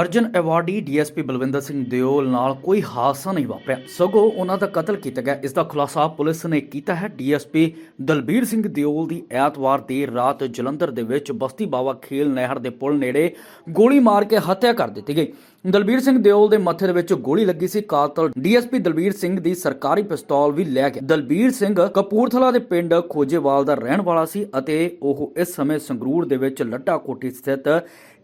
Arjan awardee DSP Balwinder Singh Deol ਨਾਲ ਕੋਈ ਹਾਦਸਾ ਨਹੀਂ ਵਾਪਰਿਆ। ਸਗੋਂ ਉਹਨਾਂ ਦਾ ਕਤਲ ਕੀਤਾ ਗਿਆ। ਇਸ ਦਾ ਖੁਲਾਸਾ ਪੁਲਿਸ ਨੇ ਕੀਤਾ ਹੈ। ਡੀਐਸਪੀ ਦਲਬੀਰ ਸਿੰਘ ਦਿਓਲ ਦੀ ਐਤਵਾਰ ਦੀ ਰਾਤ ਜਲੰਧਰ ਦੇ ਵਿੱਚ ਬਸਤੀ ਬਾਵਾ ਖੇਲ ਨਹਿਰ ਦੇ ਪੁਲ ਨੇੜੇ ਗੋਲੀ ਮਾਰ ਕੇ ਹੱਤਿਆ ਕਰ ਦਿੱਤੀ ਗਈ। ਦਲਬੀਰ ਸਿੰਘ ਦਿਓਲ ਦੇ ਮੱਥੇ ਦੇ ਵਿੱਚ ਗੋਲੀ ਲੱਗੀ ਸੀ। ਕਾਤਲ ਡੀਐਸਪੀ ਦਲਬੀਰ ਸਿੰਘ ਦੀ ਸਰਕਾਰੀ ਪਿਸਤੌਲ ਵੀ ਲੈ ਗਿਆ। ਦਲਬੀਰ ਸਿੰਘ ਕਪੂਰਥਲਾ ਦੇ ਪਿੰਡ ਖੋਜੇਵਾਲ ਦਾ ਰਹਿਣ ਵਾਲਾ ਸੀ ਅਤੇ ਉਹ ਇਸ ਸਮੇਂ ਸੰਗਰੂਰ ਦੇ ਵਿੱਚ ਲੱਟਾ ਕੋਠੀ ਸਥਿਤ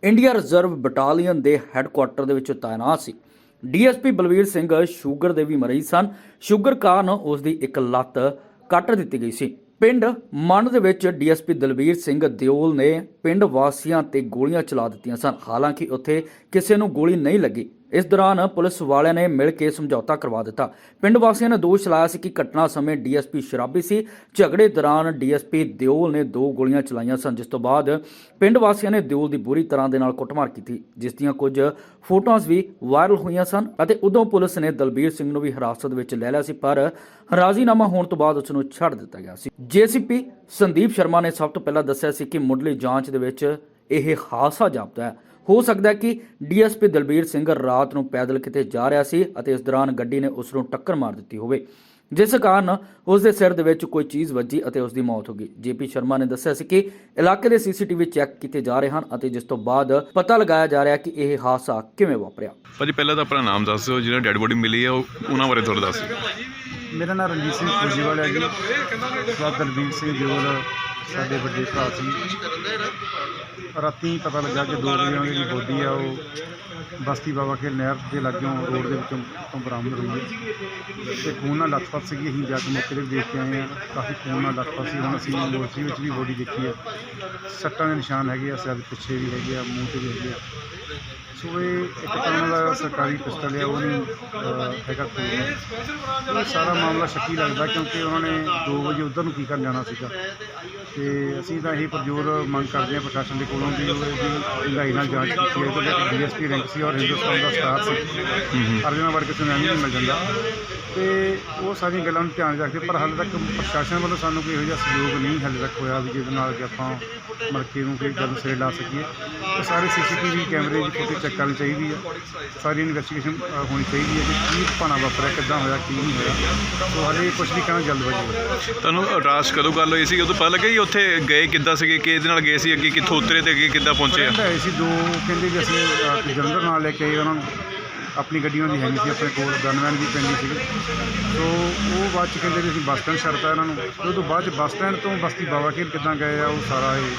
ਇੰਡੀਆ ਰਿਜ਼ਰਵ ਬਟਾਲੀਅਨ ਦੇ ਹੈੱਡਕੁਆਟਰ ਦੇ ਵਿੱਚ ਤਾਇਨਾਤ ਸੀ। ਡੀਐਸਪੀ ਬਲਵੀਰ ਸਿੰਘ ਸ਼ੂਗਰ ਦੇ ਵੀ ਮਰੀਜ਼ ਸਨ। ਸ਼ੂਗਰ ਕਾਰਨ ਉਸ ਦੀ ਇੱਕ ਲੱਤ ਕੱਟ ਦਿੱਤੀ ਗਈ ਸੀ। ਪਿੰਡ ਮੰਡ ਦੇ ਵਿੱਚ ਡੀਐਸਪੀ ਦਲਵੀਰ ਸਿੰਘ ਦਿਓਲ ਨੇ ਪਿੰਡ ਵਾਸੀਆਂ ਤੇ ਗੋਲੀਆਂ ਚਲਾ ਦਿੱਤੀਆਂ ਸਨ। ਹਾਲਾਂਕਿ ਉੱਥੇ ਕਿਸੇ ਨੂੰ ਗੋਲੀ ਨਹੀਂ ਲੱਗੀ। ਇਸ ਦੌਰਾਨ ਪੁਲਿਸ ਵਾਲਿਆਂ ਨੇ ਮਿਲ ਕੇ ਸਮਝੌਤਾ ਕਰਵਾ ਦਿੱਤਾ। ਪਿੰਡ ਵਾਸੀਆਂ ਨੇ ਦੋਸ਼ ਲਾਇਆ ਸੀ ਕਿ ਘਟਨਾ ਸਮੇਂ ਡੀਐਸਪੀ ਸ਼ਰਾਬੀ ਸੀ। ਝਗੜੇ ਦੌਰਾਨ ਡੀਐਸਪੀ ਦਿਓਲ ਨੇ ਦੋ ਗੋਲੀਆਂ ਚਲਾਈਆਂ ਸਨ, ਜਿਸ ਤੋਂ ਬਾਅਦ ਪਿੰਡ ਵਾਸੀਆਂ ਨੇ ਦਿਓਲ ਦੀ ਬੁਰੀ ਤਰ੍ਹਾਂ ਦੇ ਨਾਲ ਕੁੱਟਮਾਰ ਕੀਤੀ, ਜਿਸ ਦੀਆਂ ਕੁਝ ਫੋਟੋਆਂ ਵੀ ਵਾਇਰਲ ਹੋਈਆਂ ਸਨ ਅਤੇ ਉਦੋਂ ਪੁਲਿਸ ਨੇ ਦਲਬੀਰ ਸਿੰਘ ਨੂੰ ਵੀ ਹਿਰਾਸਤ ਵਿੱਚ ਲੈ ਲਿਆ ਸੀ, ਪਰ ਰਾਜ਼ੀਨਾਮਾ ਹੋਣ ਤੋਂ ਬਾਅਦ ਉਸ ਨੂੰ ਛੱਡ ਦਿੱਤਾ ਗਿਆ ਸੀ। ਜੇਸੀਪੀ ਸੰਦੀਪ ਸ਼ਰਮਾ ਨੇ ਸਭ ਤੋਂ ਪਹਿਲਾਂ ਦੱਸਿਆ ਸੀ ਕਿ ਮੁੱਢਲੀ ਜਾਂਚ ਦੇ ਵਿੱਚ ਇਹ ਹਾਦਸਾ ਜਾਪਦਾ ਹੈ। ਹੋ ਸਕਦਾ ਹੈ ਕਿ ਡੀਐਸਪੀ ਦਲਬੀਰ ਸਿੰਘ ਰਾਤ ਨੂੰ ਪੈਦਲ ਕਿਤੇ ਜਾ ਰਿਹਾ ਸੀ ਅਤੇ ਇਸ ਦੌਰਾਨ ਗੱਡੀ ਨੇ ਉਸ ਨੂੰ ਟੱਕਰ ਮਾਰ ਦਿੱਤੀ ਹੋਵੇ। ਜਿਸ ਕਾਰਨ ਉਸ ਦੇ ਸਿਰ ਦੇ ਵਿੱਚ ਕੋਈ ਚੀਜ਼ ਵੱਜੀ ਅਤੇ ਉਸ ਦੀ ਮੌਤ ਹੋ ਗਈ। ਜੇਪੀ ਸ਼ਰਮਾ ਨੇ ਦੱਸਿਆ ਸੀ ਕਿ ਇਲਾਕੇ ਦੇ ਸੀਸੀਟੀਵੀ ਚੈੱਕ ਕੀਤੇ ਜਾ ਰਹੇ ਹਨ ਅਤੇ ਜਿਸ ਤੋਂ ਬਾਅਦ ਪਤਾ ਲਗਾਇਆ ਜਾ ਰਿਹਾ ਕਿ ਇਹ ਹਾਦਸਾ ਕਿਵੇਂ ਵਾਪਰਿਆ। ਭਾਜੀ ਪਹਿਲਾਂ ਤਾਂ ਆਪਣਾ ਨਾਮ ਦੱਸ ਦਿਓ ਜਿਹੜਾ ਡੈੱਡ ਬੋਡੀ ਮਿਲੀ ਹੈ ਉਹ ਉਹਨਾਂ ਬਾਰੇ ਥੋੜਾ ਦੱਸ ਦਿਓ। ਮੇਰਾ ਨਾਮ ਰਣਜੀਤ ਸਿੰਘ ਫੌਜੀਵਾਲ ਹੈ ਜੀ। ਸਰਦਾਰ ਦਲਬੀਰ ਸਿੰਘ ਦਿਓਲ ਸਾਡੇ ਵੱਡੇ ਭਰਾ ਸੀ। ਰਾਤੀ ਪਤਾ ਲੱਗਾ ਕਿ ਦੋ ਵਜੇ ਉਹਨਾਂ ਦੀ ਬੋਡੀ ਆ, ਉਹ ਬਸਤੀ ਬਾਬਾ ਖੇਲ ਨਹਿਰ ਦੇ ਲਾਗਿਓਂ ਰੋਡ ਦੇ ਵਿੱਚੋਂ ਤੋਂ ਬਰਾਮਦ ਹੋਈ ਹੈ। ਤੇ ਖੂਨ ਨਾਲ ਲੱਥਪੱਥ ਸੀਗੀ। ਅਸੀਂ ਜਾ ਕੇ ਮੌਕੇ ਤੇ ਵੀ ਦੇਖ ਕੇ ਆਏ ਆ ਕਾਫੀ ਖੂਨ ਨਾਲ ਲੱਥਪੱਥ ਸੀ। ਹੁਣ ਅਸੀਂ ਮੋਰਚੀ ਵਿੱਚ ਵੀ ਬੋਡੀ ਦੇਖੀ ਹੈ। ਸੱਟਾਂ ਦੇ ਨਿਸ਼ਾਨ ਹੈਗੇ ਆ। ਸਿਰ ਪਿੱਛੇ ਵੀ ਹੈਗੇ ਆ। ਮੂੰਹ ਤੇ ਵੀ ਹੈਗੇ ਆ। ਸੋ ਇਹ ਇੱਕ ਤਰ੍ਹਾਂ ਦਾ ਸਰਕਾਰੀ ਪਿਸਟਲ ਹੈ ਉਹ ਨਹੀਂ ਹੈਗਾ ਖੂਨ। ਇਹ ਸਾਰਾ ਮਾਮਲਾ ਸ਼ੱਕੀ ਲੱਗਦਾ ਕਿਉਂਕਿ ਉਹਨਾਂ ਨੇ 2 ਵਜੇ ਉਧਰ ਨੂੰ ਕੀ ਕਰਨ ਜਾਣਾ ਸੀਗਾ। ਤੇ ਅਸੀਂ ਤਾਂ ਇਹ ਪ੍ਰਜੋਰ ਮੰਗ ਕਰਦੇ ਹਾਂ ਪ੍ਰਸ਼ਾਸਨ ਦੇ ਕੋਲੋਂ ਵੀ ਉਹ ਇਹਦੀ ਢਿਲਾਈ ਨਾਲ ਜਾਂਚ ਕੀਤੀ ਹੈ ਕਿਉਂਕਿ ਡੀਐਸਪੀ ਰੈਂਕ ਸੀ ਔਰ ਹਿੰਦੁਸਤਾਨ ਦਾ ਸਟਾਰ ਸੀ ਅਰਜਨਾ ਵੜ ਕਿਸੇ ਨੂੰ ਨਹੀਂ ਮਿਲ ਜਾਂਦਾ। ਤੇ ਉਹ ਸਾਰੀਆਂ ਗੱਲਾਂ ਨੂੰ ਧਿਆਨ ਰੱਖਦੇ ਪਰ ਹਾਲੇ ਤੱਕ ਪ੍ਰਸ਼ਾਸਨ ਵੱਲੋਂ ਸਾਨੂੰ ਕੋਈ ਇਹੋ ਜਿਹਾ ਸਹਿਯੋਗ ਨਹੀਂ ਹਾਲੇ ਤੱਕ ਹੋਇਆ ਵੀ ਜਿਹਦੇ ਨਾਲ ਕਿ ਆਪਾਂ ਮਰਕੇ ਨੂੰ ਕੋਈ ਗੱਲ ਸਿਰੇ ਲਾ ਸਕੀਏ। ਉਹ ਸਾਰੇ ਸੀਸੀਟੀਵੀ ਕੈਮਰੇ ਦੀ ਫੁਟੇਜ ਚੈੱਕ ਕਰਨੀ ਚਾਹੀਦੀ ਹੈ ਸਾਰੀ ਇਨਵੈਸਟੀਗੇਸ਼ਨ ਹੋਣੀ ਚਾਹੀਦੀ ਹੈ ਕਿ ਕੀ ਭਾਣਾ ਵਾਪਰਿਆ ਕਿੱਦਾਂ ਹੋਇਆ ਕੀ ਨਹੀਂ ਹੋਇਆ। ਸੋ ਹਾਲੇ ਕੁਝ ਵੀ ਕਹਿਣਾ ਜਲਦਬਾਜ਼ੀ ਹੈ ਤੁਹਾਨੂੰ ਰਾਸ਼ ਕਦੋਂ ਗੱਲ ਹੋਈ ਸੀ? ਉਦੋਂ ਪਤਾ ਲੱਗਿਆ ਜੀ ਉੱਥੇ ਗਏ ਕਿੱਦਾਂ ਸੀਗੇ ਕਿ ਇਹਦੇ ਨਾਲ ਗਏ ਸੀ ਅੱਗੇ ਕਿੱਥੋਂ ਉਤਰੇ ਤੇ ਅੱਗੇ ਕਿੱਦਾਂ ਪਹੁੰਚੇ ਆ? ਫਰੈਂਡ ਆਏ ਸੀ ਦੋ ਕਹਿੰਦੇ ਵੀ ਅਸੀਂ ਅਹ, ਜਲੰਧਰ ਨਾਲ ਲੈ ਕੇ ਆਏ ਉਹਨਾਂ ਨੂੰ। ਆਪਣੀ ਗੱਡੀ ਉਹਨਾਂ ਦੀ ਹੈ ਨਹੀਂ ਸੀ ਆਪਣੇ ਕੋਲ ਗਨਮੈਨ ਵੀ ਪੈਂਦੀ ਸੀ ਸੋ ਉਹ ਬਾਅਦ ਚ ਕਹਿੰਦੇ ਵੀ ਅਸੀਂ ਬੱਸ ਸਟੈਂਡ ਛੱਡਤਾ ਇਹਨਾਂ ਨੂੰ। ਤੇ ਉਹ ਤੋਂ ਬਾਅਦ ਚ ਬੱਸ ਸਟੈਂਡ ਤੋਂ ਬਸਤੀ ਬਾਬਾ ਖੇਲ ਕਿੱਦਾਂ ਗਏ ਆ ਉਹ ਸਾਰਾ ਇਹ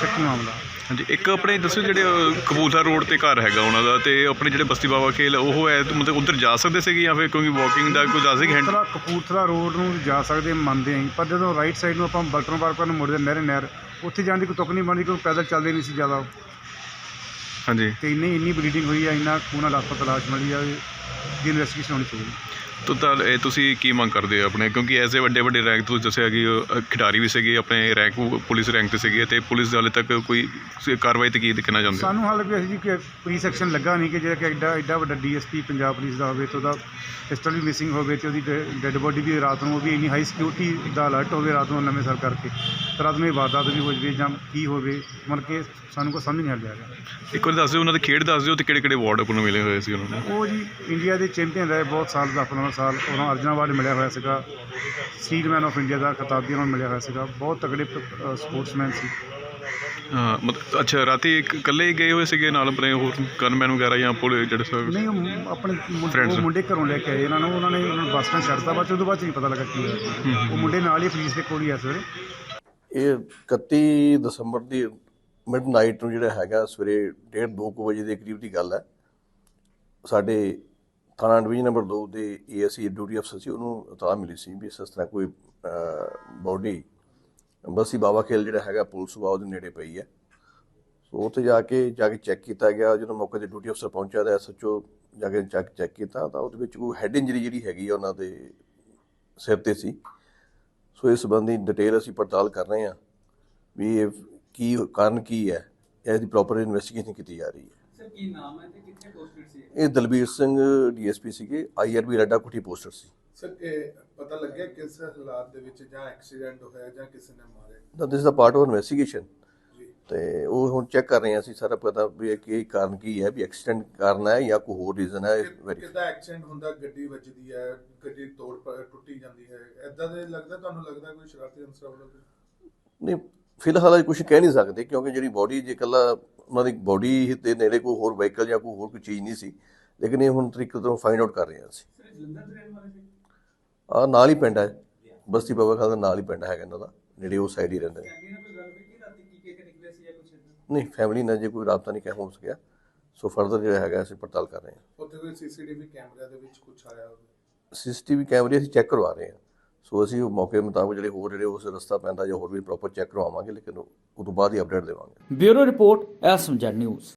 ਸ਼ੱਕੀ ਮਾਮਲਾ। ਹਾਂਜੀ ਇੱਕ ਆਪਣੇ ਦੱਸੋ ਜਿਹੜੇ ਕਪੂਰਥਲਾ ਰੋਡ ਤੇ ਘਰ ਹੈਗਾ ਉਹਨਾਂ ਦਾ ਤੇ ਆਪਣੇ ਜਿਹੜੇ ਬਸਤੀ ਬਾਬਾ ਖੇਲ ਉਹ ਹੈ ਮਤਲਬ ਉੱਧਰ ਜਾ ਸਕਦੇ ਸੀਗੇ ਜਾਂ ਫਿਰ ਕਿਉਂਕਿ ਵਾਕਿੰਗ ਦਾ ਕੋਈ ਦੱਸ ਹੈਂਡ ਕਪੂਰਥਲਾ ਕਪੂਰਥਲਾ ਰੋਡ ਨੂੰ ਜਾ ਸਕਦੇ ਮੰਨਦੇ ਆਂ। ਪਰ ਜਦੋਂ ਰਾਈਟ ਸਾਈਡ ਨੂੰ ਆਪਾਂ ਬਲਟਨ ਪਾਰਕ ਨੂੰ ਮੁੜਦੇ ਨਹਿਰ ਨਹਿਰ ਉੱਥੇ ਜਾਣ ਦੀ ਕੋਈ ਤੁਕ ਨਹੀਂ ਬਣਦੀ ਕਿਉਂਕਿ ਪੈਦਲ ਚੱਲਦੇ ਨਹੀਂ ਸੀ ਜ਼ਿਆਦਾ ਹਾਂਜੀ। ਤੇ ਇੰਨੀ ਇੰਨੀ ਬਲੀਡਿੰਗ ਹੋਈ ਆ, ਇੰਨਾ ਖੂਨ ਨਾਲ ਹਸਪਤਾਲ ਲਾਸ਼ ਮਿਲੀ ਆ ਦੀ ਇਨਵੈਸਟੀਗੇਸ਼ਨ ਹੋਣੀ ਚਾਹੀਦੀ। ਤੋ ਤਾਂ ਇਹ ਤੁਸੀਂ ਕੀ ਮੰਗ ਕਰਦੇ ਹੋ ਆਪਣੇ? ਕਿਉਂਕਿ ਐਸੇ ਵੱਡੇ ਵੱਡੇ ਰੈਂਕ ਤੋਂ ਦੱਸਿਆ ਕਿ ਅਹ, ਖਿਡਾਰੀ ਵੀ ਸੀਗੇ ਆਪਣੇ ਰੈਂਕ ਪੁਲਿਸ ਰੈਂਕ ਤੇ ਸੀਗੇ ਤੇ ਪੁਲਿਸ ਦੇ ਹਾਲੇ ਤੱਕ ਕੋਈ ਸ- ਕਾਰਵਾਈ ਤੇ ਕੀ ਦੇਖਣਾ ਚਾਹੁੰਦੇ ਹੋ? ਸਾਨੂੰ ਹਾਲੇ ਵੀ ਅਸੀਂ ਕਿ ਪ੍ਰੀ ਸੈਕਸ਼ਨ ਲੱਗਾ ਨਹੀਂ ਕਿ ਜਿਹੜਾ ਕਿ ਐਡਾ ਐਡਾ ਵੱਡਾ ਡੀਐਸਪੀ ਪੰਜਾਬ ਪੁਲਿਸ ਦਾ ਹੋਵੇ ਤੇ ਉਹਦਾ ਪਿਸਟਲ ਵੀ ਮਿਸਿੰਗ ਹੋਵੇ ਤੇ ਉਹਦੀ ਡੈੱਡ ਬੋਡੀ ਵੀ ਰਾਤ ਨੂੰ ਉਹ ਵੀ ਇੰਨੀ ਹਾਈ ਸਿਕਿਉਰਿਟੀ ਦਾ ਅਲਰਟ ਹੋਵੇ ਰਾਤ ਨੂੰ ਨਵੇਂ ਸਰ ਕਰਕੇ। ਤੇ ਰਾਤ ਨੂੰ ਇਹ ਵਾਰਦਾਤ ਵੀ ਹੋ ਜਾਵੇ ਜਾਂ ਕੀ ਹੋਵੇ ਮਤਲਬ ਕਿ ਸਾਨੂੰ ਕੋਈ ਸਮਝ ਨਹੀਂ ਆ ਰਿਹਾ ਇੱਕ ਵਾਰ ਦੱਸ ਦਿਓ ਉਹਨਾਂ ਦੇ ਖੇਡ ਦੱਸ ਦਿਓ ਤੇ ਕਿਹੜੇ ਕਿਹੜੇ ਅਵਾਰਡ ਆਪਾਂ ਨੂੰ ਮਿਲੇ ਹੋਏ ਸੀ ਉਹਨਾਂ ਨੂੰ? ਉਹ ਜੀ ਇੰਡੀਆ ਦੇ ਚੈਂਪੀਅਨ ਰਹੇ ਬਹੁਤ ਸਾਲ ਦਾ 15 ਸਾਲ ਉਹਨਾਂ ਅਰਜਨ ਅਵਾਰਡ ਮਿਲਿਆ ਹੋਇਆ ਸੀਗਾ। ਸੀਡਮੈਨ ਆਫ ਇੰਡੀਆ ਦਾ ਖਿਤਾਬ ਵੀ ਉਹਨਾਂ ਨੂੰ ਮਿਲਿਆ ਹੋਇਆ ਸੀਗਾ। ਬਹੁਤ ਤਗੜੇ ਸਪੋਰਟਸਮੈਨ ਸੀ। ਹਾਂ ਮਤਲਬ ਅੱਛਾ ਰਾਤੀ ਇੱਕ ਇਕੱਲੇ ਹੀ ਗਏ ਹੋਏ ਸੀਗੇ ਨਾਲ ਆਪਣੇ ਹੋਰ ਗਨਮੈਨ ਵਗੈਰਾ ਜਾਂ ਪੁਲਿਸ ਜਿਹੜੇ ਸਭ? ਨਹੀਂ ਉਹ ਆਪਣੇ ਮੁੰ- Friends. ਉਹ ਮੁੰਡੇ ਘਰੋਂ ਲੈ ਕੇ ਆਏ। ਇਹਨਾਂ ਨੂੰ ਉਹਨਾਂ ਨੇ ਉਹਨਾਂ ਨੂੰ ਬੱਸ ਸਟੈਂਡ ਛੱਡਤਾ। ਬਾਅਦ 'ਚ ਉਹਦੇ ਬਾਅਦ 'ਚ ਨਹੀਂ ਪਤਾ ਲੱਗਾ ਕੀ ਹੋਇਆ। ਉਹ ਮੁੰਡੇ ਨਾਲ ਹੀ ਪੁਲਿਸ ਦੇ ਕੋਲ ਹੀ ਆ ਸਵੇਰੇ ਇਹ 31 ਦਸੰਬਰ ਦੀ ਮਿਡਨਾਈਟ ਨੂੰ ਜਿਹੜਾ ਹੈਗਾ ਸਵੇਰੇ 1:30 2 ਵਜੇ ਦੇ ਕਰੀਬ ਦੀ ਗੱਲ ਹੈ। ਸਾਡੇ ਥਾਣਾ ਡਿਵੀਜ਼ਨ ਨੰਬਰ 2 ਦੇ ਏਐਸਸੀ ਡਿਊਟੀ ਅਫਸਰ ਸੀ, ਉਹਨੂੰ ਇਤਲਾਹ ਮਿਲੀ ਸੀ ਵੀ ਇਸ ਤਰ੍ਹਾਂ ਕੋਈ ਬੋਡੀ ਬਸੀ ਬਾਬਾ ਖੇਲ ਜਿਹੜਾ ਹੈਗਾ ਪੁਲਿਸ ਵਾ ਉਹਦੇ ਨੇੜੇ ਪਈ ਹੈ। ਸੋ ਉੱਥੇ ਜਾ ਕੇ ਜਾ ਕੇ ਚੈੱਕ ਕੀਤਾ ਗਿਆ, ਜਦੋਂ ਮੌਕੇ ਤੇ ਡਿਊਟੀ ਅਫਸਰ ਪਹੁੰਚਿਆ ਤਾਂ ਐਸਐਚਓ ਜਾ ਕੇ ਚੈੱਕ ਚੈੱਕ ਕੀਤਾ ਤਾਂ ਉਹਦੇ ਵਿੱਚ ਕੋਈ ਹੈਡ ਇੰਜਰੀ ਜਿਹੜੀ ਹੈਗੀ ਆ ਉਹਨਾਂ ਦੇ ਸਿਰ ਤੇ ਸੀ। ਸੋ ਇਸ ਸੰਬੰਧੀ ਡਿਟੇਲ ਅਸੀਂ ਪੜਤਾਲ ਕਰ ਰਹੇ ਹਾਂ ਵੀ ਇਹ ਕੀ ਕਾਰਨ ਕੀ ਹੈ, ਇਹਦੀ ਪ੍ਰੋਪਰ ਇਨਵੈਸਟੀਗੇਸ਼ਨ ਕੀਤੀ ਜਾ ਰਹੀ ਹੈ। ਸਰ ਕੀ ਨਾਮ ਹੈ ਤੇ ਕਿੱਥੇ ਪੋਸਟਡ ਸੀ? ਇਹ ਦਲਬੀਰ ਸਿੰਘ ਡੀਐਸਪੀ ਸੀਗੇ ਆਈਆਰਬੀ ਰੱਡਾ ਕੁੱਟੀ ਪੋਸਟਰ ਸੀ। ਸਰ ਇਹ ਪਤਾ ਲੱਗਿਆ ਕਿਸ ਹਾਲਾਤ ਦੇ ਵਿੱਚ ਜਾਂ ਐਕਸੀਡੈਂਟ ਹੋਇਆ ਜਾਂ ਕਿਸੇ ਨੇ ਮਾਰਿਆ? ਤਾਂ ਦਿਸ ਦਾ ਪਾਰਟ ਆਫ ਇਨਵੈਸਟੀਗੇਸ਼ਨ ਤੇ ਉਹ ਹੁਣ ਚੈੱਕ ਕਰ ਰਹੇ ਹਾਂ ਅਸੀਂ ਸਾਰਾ ਪਤਾ ਵੀ ਇਹ ਕੀ ਕਾਰਨ ਕੀ ਹੈ ਵੀ ਐਕਸੀਡੈਂਟ ਕਾਰਨ ਹੈ ਜਾਂ ਕੋਈ ਹੋਰ ਰੀਜ਼ਨ ਹੈ ਵੈਰੀ ਕਿਦਾਂ ਐਕਸੀਡੈਂਟ ਹੁੰਦਾ ਗੱਡੀ ਵੱਜਦੀ ਹੈ ਗੱਡੀ ਤੋੜ ਟੁੱਟੀ ਜਾਂਦੀ ਹੈ ਐਦਾਂ ਦੇ ਲੱਗਦਾ ਤੁਹਾਨੂੰ ਲੱਗਦਾ ਕੋਈ ਸ਼ਰਾਰਤੀ ਅੰਸਰ ਵੱਲੋਂ ਨਹੀਂ ਫਿਲਹਾਲ ਕੁਝ ਕਹਿ ਨਹੀਂ ਸਕਦੇ ਕਿਉਂਕਿ ਜਿਹੜੀ ਬੋਡੀ ਜੇ ਇਕੱਲਾ ਉਹਨਾਂ ਦੀ ਬੋਡੀ ਦੇ ਨੇੜੇ ਕੋਈ ਹੋਰ ਵਹੀਕਲ ਜਾਂ ਕੋਈ ਹੋਰ ਕੋਈ ਚੀਜ਼ ਨਹੀਂ ਸੀ। ਲੇਕਿਨ ਇਹ ਹੁਣ ਤਰੀਕੇ ਤੋਂ ਫਾਈਂਡ ਆਊਟ ਕਰ ਰਹੇ ਹਾਂ ਅਸੀਂ। ਆ ਨਾਲ ਹੀ ਪਿੰਡ ਹੈ। ਬਸਤੀ ਬਾਬਾ ਖਾਨ ਦਾ ਨਾਲ ਹੀ ਪਿੰਡ ਹੈਗਾ ਇਹਨਾਂ ਦਾ। ਨੇੜੇ ਉਹ ਸਾਈਡ ਹੀ ਰਹਿੰਦੇ ਨੇ। ਜਾਂ? ਨਹੀਂ ਫੈਮਿਲੀ ਨਾਲ ਜੇ ਕੋਈ ਰਾਬਤਾ ਨਹੀਂ ਕਹਿ ਹੋ ਸਕਿਆ। ਸੋ ਫਰਦਰ ਜਿਹੜਾ ਹੈਗਾ ਅਸੀਂ ਪੜਤਾਲ ਕਰ ਰਹੇ ਹਾਂ। ਉੱਥੇ ਕੋਈ ਸੀਸੀਟੀਵੀ ਕੈਮਰਾ ਦੇ ਵਿੱਚ ਕੁਝ ਆਇਆ ਹੋਵੇ? ਸੀਸੀਟੀਵੀ ਕੈਮਰੇ ਅਸੀਂ ਚੈੱਕ ਕਰਵਾ ਰਹੇ ਹਾਂ। ਸੋ ਅਸੀਂ ਉਹ ਮੌਕੇ ਮੁਤਾਬਕ ਜਿਹੜੇ ਹੋਰ ਜਿਹੜੇ ਉਸ ਰਸਤਾ ਪੈਂਦਾ ਜਾਂ ਹੋਰ ਵੀ ਪ੍ਰੋਪਰ ਚੈੱਕ ਕਰਵਾਵਾਂਗੇ, ਲੇਕਿਨ ਉਹ ਤੋਂ ਬਾਅਦ ਹੀ ਅਪਡੇਟ ਦੇਵਾਂਗੇ। Bureau report SMZ news.